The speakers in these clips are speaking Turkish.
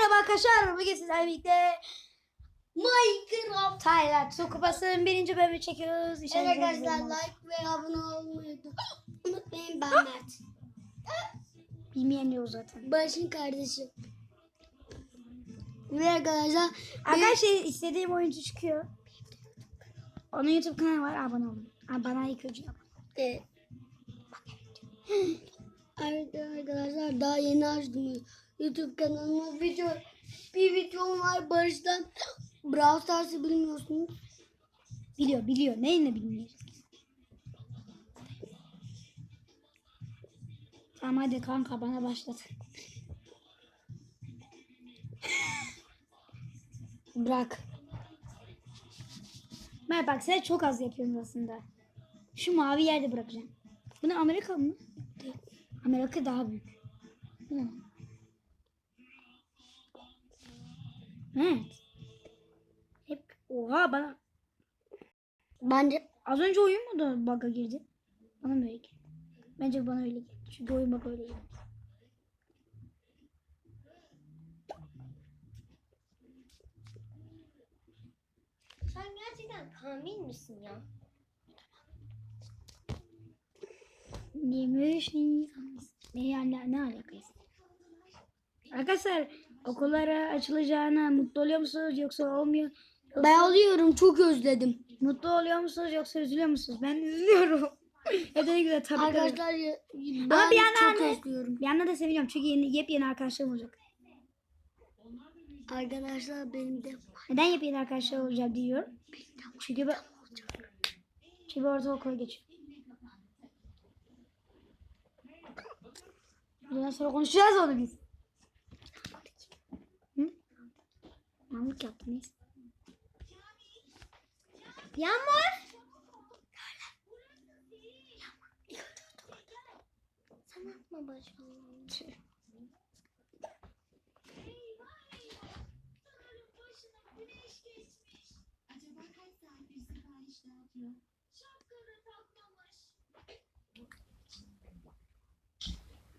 Merhaba arkadaşlar. Bugün sizlerle birlikte Minecraft. Tayland Su Kupası'nın birinci bölümü çekiyoruz. Evet İnşallah arkadaşlar like ve abone olmayı unutmayın ben Mert. Bilmeyen yok zaten. Barış'ın kardeşi. Ve arkadaşlar Arkadaşlar istediğim oyuncu çıkıyor. Onun YouTube kanalı var. Abone olun. Bana ilk önce yap. e, Evet arkadaşlar daha yeni açtım YouTube kanalıma video bir videom var Barış'tan Brawl Stars'ı bilmiyorsunuz. Biliyor biliyor. Neyini bilmiyor. Tamam hadi kanka bana başlat. Bırak. Mer bak sen çok az yapıyorsun aslında. Şu mavi yerde bırakacağım. Bunu Amerika mı? Amerika daha büyük. Hı. Evet. Hep oha bana Bence Az önce oyun mu da bug'a girdi? Bana mı öyle geldi? Bence bana öyle geldi. Çünkü oyun bug öyle geldi. sen gerçekten kamil misin ya? 23 Nisan. Ne, yani, ne alakası? Arkadaşlar okullara açılacağına mutlu oluyor musunuz yoksa olmuyor? Yoksa Ben alıyorum çok özledim. mutlu oluyor musunuz yoksa üzülüyor musunuz? Ben üzülüyorum. ne güzel tabii. Arkadaşlar ben Ama bir yandan çok da, özlüyorum. bir yandan da seviniyorum çünkü yeni, yepyeni arkadaşlarım olacak. Arkadaşlar benim de Neden yepyeni arkadaşlar olacak diyorum. Çünkü ben çünkü ortaokula geçiyorum. Bundan sonra konuşacağız onu biz. Mamlık yaptım neyse. Yağmur. Sen atma başımı.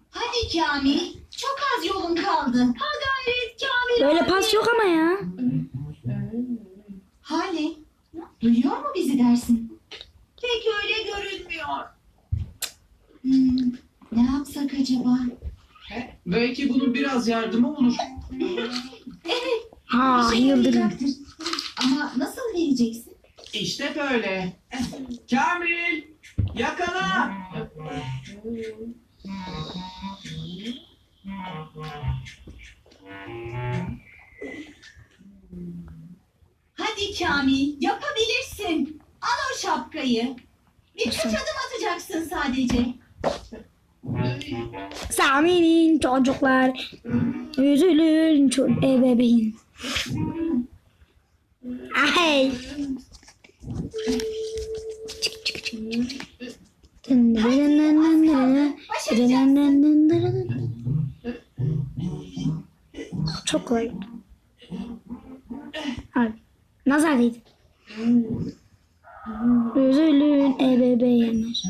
Hadi Kamil. Çok az yolun kaldı. Ha gayret Kamil. Böyle pas yok ama ya. Hale. Duyuyor mu bizi dersin? Pek öyle görünmüyor. Hmm, ne yapsak acaba? Belki bunun biraz yardımı olur. Evet. Ha işe yıldırım. yarayacaktır. Ama nasıl vereceksin? İşte böyle. Kamil! Yakala! Hadi Kamil yapabilirsin. Al o şapkayı. Birkaç adım atacaksın sadece. Sami'nin çocuklar üzülün çok ebeveyn. Ahey. Çık çık çık. Çok kolay. Abi. Nazar değdi. Üzülün ebeveynler.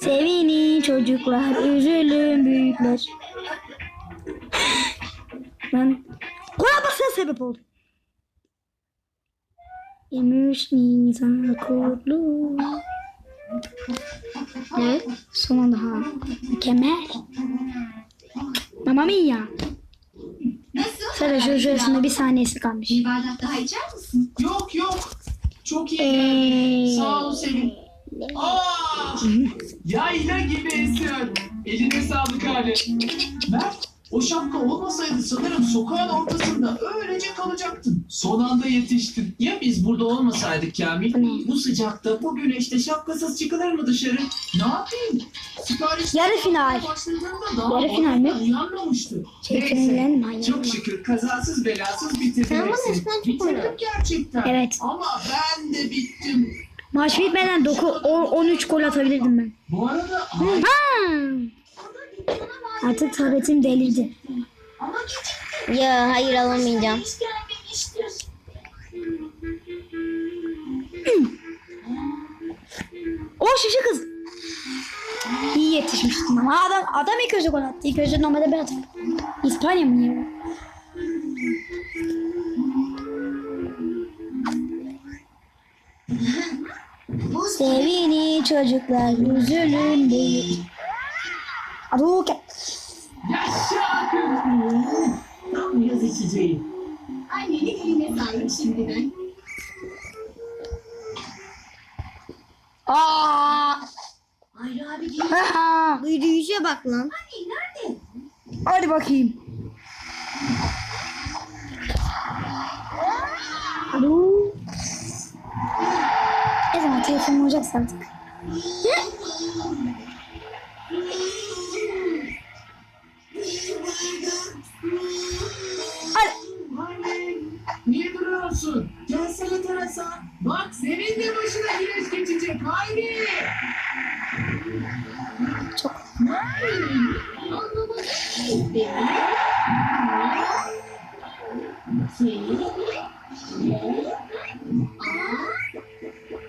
Sevinin çocuklar, üzülün büyükler. Ben Kur'an basına sebep oldum. 23 Nisan kutlu. Evet, sonunda ha. Mükemmel. Mamma mia. Şu şurasında bir saniyesi kalmış. Bir bardak daha içer misin? Yok yok. Çok iyi. Eee. Sağ ol Sevin. Aa! Yayla gibi esiyor. Eline sağlık hali. Mert, o şapka olmasaydı sanırım sokağın ortasında öylece kalacaktın. Son anda yetiştin. Ya biz burada olmasaydık Kamil? Bu sıcakta, bu güneşte şapkasız çıkılır mı dışarı? Ne yapayım? Sipariş Yarı final. Yarı final mi? finallerin mi? Çok şükür kazasız belasız mı? Bitirdim gerçekten. Evet. Ama ben de bittim. Maç bitmeden 9, 13 gol atabilirdim ben. Bu arada Ha! Artık tabletim delirdi. Ama küçük Ya hayır alamayacağım. O şişi kız. İyi yetişmiştim ama adam, adam ilk önce gol attı. İlk önce normalde ben atayım. İspanya mı? Bu Sevini çocuklar üzülün değil. Aduket. Yaşa akın. Tam yaz içeceği. Annenin eline sağlık şimdiden. Aa! Hayri abi değil. Ha! bu yürüyüşe bak lan. Anne nerede? Hadi bakayım. Alo. Ne zaman telefonum olacaksa artık. Niye duruyorsun? Gelsene terasa. Bak senin de başına güneş geçecek. Hayri.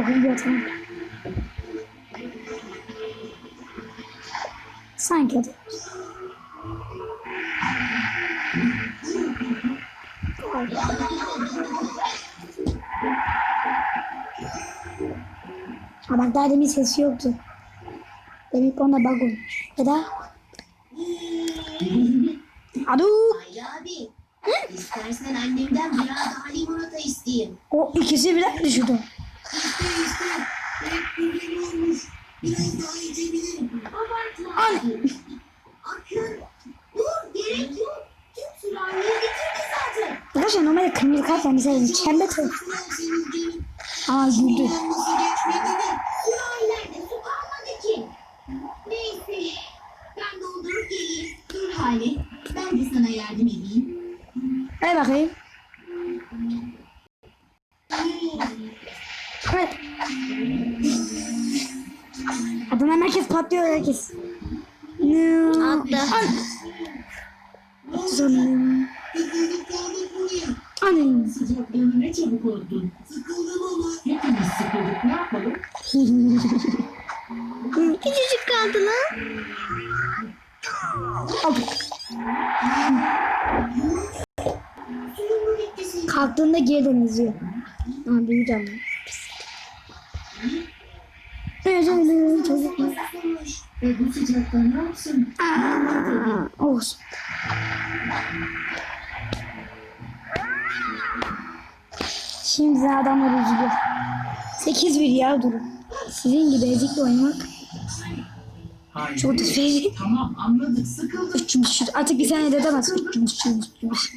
Okul yatağım. Sanki hadi. Ama daha demin sesi yoktu. Demek ki onda bug olmuş. Ya da... Adu! Abi, istersen annemden biraz daha limonata isteyeyim. O ikisi birden düşürdü. İste iste. Hep güzel olmuş. Biraz daha içebilirim. Abartma. Al. Akın. Dur gerek yok. Tüm sürahiyi bitirdi zaten. Arkadaşlar normalde kırmızı kart vermişler. Senin canım. Aa güldü. Olması geçmedi de. Sürahilerde su kalmadı ki. Neyse. Ben doldurup geleyim. Dur Hale. Ben de sana yardım edeyim. Hadi bakayım. Adana herkes patlıyor herkes. Ne? Atla. An. Sanırım. Sıkıldık kaldık buraya. Anam. Sıcaklığını ne çabuk unuttun. Sıkıldım ama. Hepimiz sıkıldık. Ne yapalım? Küçücük kaldı lan. Kalktığında geriden izliyor. Aa büyüdü ama. Üzülün çocuklar. Bu sıcakta ne yapsın? Aa, Olsun. Şimdi adamlar üzülüyor. 8 bir ya durum. Sizin gibi ezikle oynamak Hayri. çok da şey. Tamam anladık. Sıkıldık. Üçümüz şu artık bir saniye dedemez. Üçümüz üçümüz üçümüz.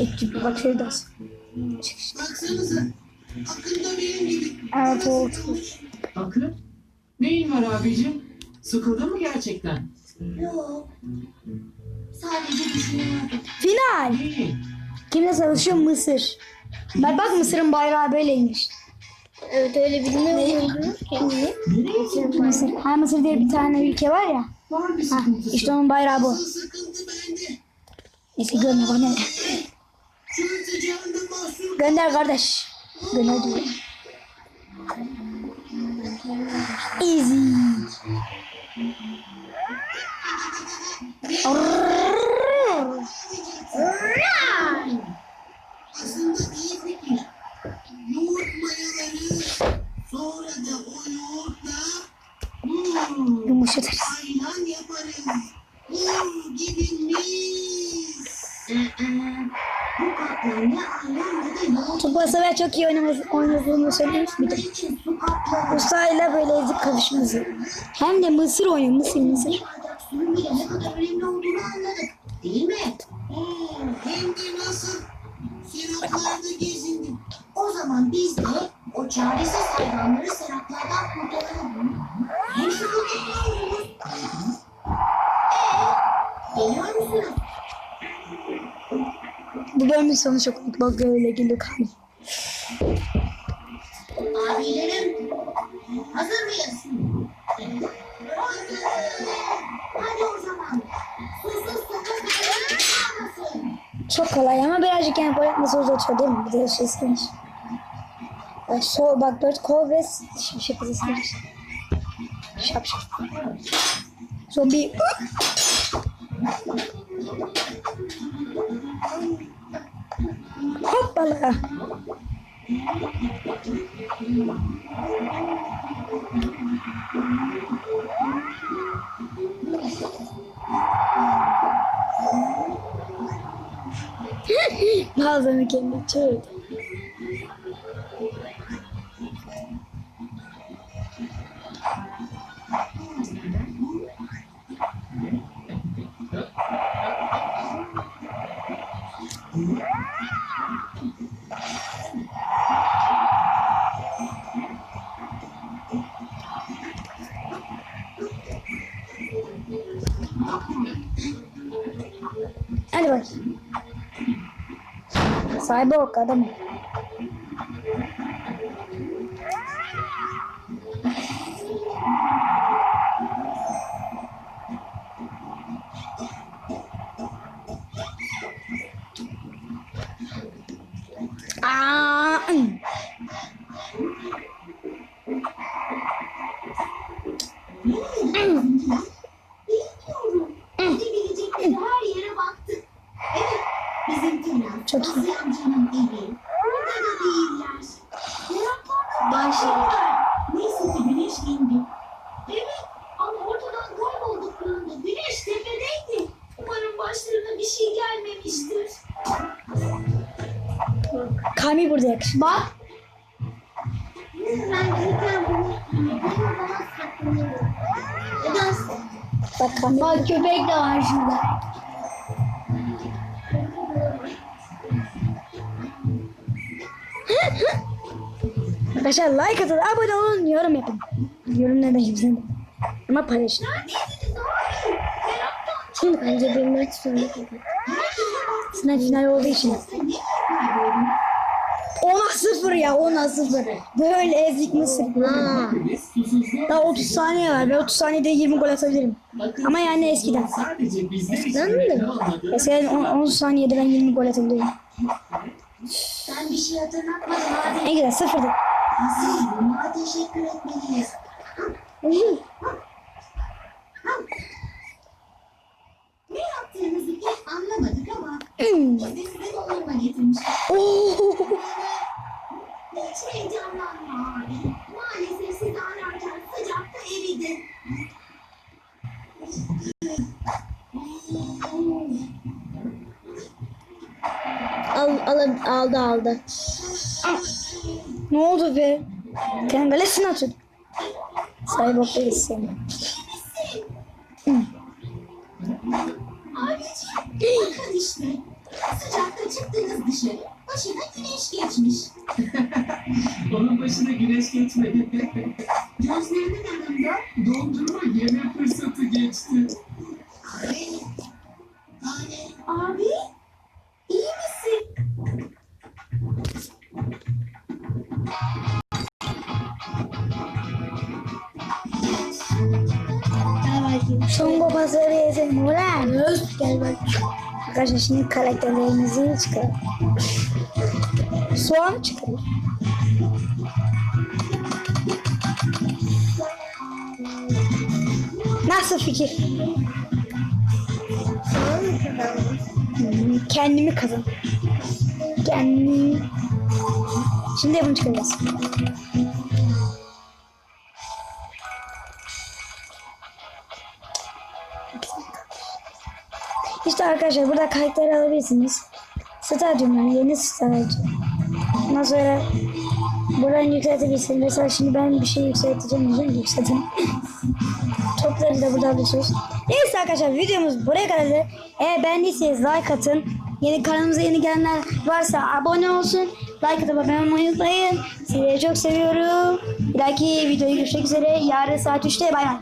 Üçümüz bak Firdevs. Baksanıza. Akında benim gibi. Evet oldu. Akın. Neyin var abicim? Sıkıldın mı gerçekten? Yok. Sadece düşünüyordum. Final. Neyin? Kimle savaşıyor? Mısır. Bak bak Mısır'ın bayrağı böyleymiş. Evet öyle bilmiyorum. Nereye gittin? Mısır. Ha Mısır diye bir tane ülke var ya. Var bir Ha, sıkıntısı. işte onun bayrağı bu. Sıkıntı bende. Neyse görme bana. Mahsur. Gönder kardeş. Gönder diyor. Hmm, Yumuşatırız. ayran yaparız. Buz gibi mis. Bu ayran ne de yoğurt. Topa sefer çok iyi oynadığını söylemiş bir kapları. Musa'yla böyle ezik kavuşması. Hem de Mısır oynuyor. Mısır Mısır. Değil mi? Hmm, hem de gezindim. O zaman biz de o çaresiz hayvanları seraplardan kurtaralım. Musunuz? Bu bölümün sonu çok. Bak böyle geliyor kan. Abilerim, hazır mıyız? Hazır. Hadi o zaman. Susuz sokak kalmasın. Çok kolay ama birazcık yani gol etmesi uzatıyor değil mi? Bir de şey sıkıntı. Bak sol bak dört kol ve şimşek hızı sıkıntı. Şap şap. Zombi. Hoppala. Bazen kendi çığırdı. Hadi bak. Cyborg adam. Bak. Ben gelirken bunu benim odama saklanıyorum. Biraz Bak köpek de var şurada. Arkadaşlar like atın, abone olun, yorum yapın. Yorum ne de kimse. Ama paylaşın. Şimdi bence bir maç baktım. Sınav final olduğu için. Sen ne kayboldun? 10'a 0 ya 10'a 0. Böyle ezik nasıl? Ha. Daha 30 saniye var ve 30 saniyede 20 gol atabilirim. Ama yani eskiden. Eskiden mi? Eskiden 10, 10 saniyede ben 20 gol atabilirim. Ben bir şey hatırlatmadım abi. Ne güzel sıfırdı. Buna teşekkür etmeliyiz. Ne yaptığınızı pek anlamadık ama Hmm. biz size dondurma getirmiştik. Aldı aldı. Ne oldu be? Kendi galesini atıyordu. Cyborg değiliz seni. Abiciğim bakın işte. Sıcakta çıktınız dışarı. Başına güneş geçmiş. Onun başına güneş geçmedi. Gözlerinin önünde Dondurma yeme fırsatı geçti. Abi, iyi misin? Son babası yedim ulan. Gel bak. Arkadaşlar şimdi karakterlerimizi çıkaralım. Soğan çıkaralım. Nasıl fikir? Hmm, Kendimi kazan. Kendimi. Şimdi bunu çıkaracağız. İşte arkadaşlar burada karakter alabilirsiniz. Stadyum yani yeni stadyum. Ondan sonra buradan yükseltebilirsiniz. Mesela şimdi ben bir şey yükselteceğim diyeceğim yükselteyim. Topları da burada alıyorsunuz. Neyse arkadaşlar videomuz buraya kadardı. Eğer beğendiyseniz like atın. Yeni kanalımıza yeni gelenler varsa abone olsun. Like atıp abone olmayı unutmayın. Sizleri çok seviyorum. Bir dahaki videoyu görüşmek üzere. Yarın saat 3'te bay bay.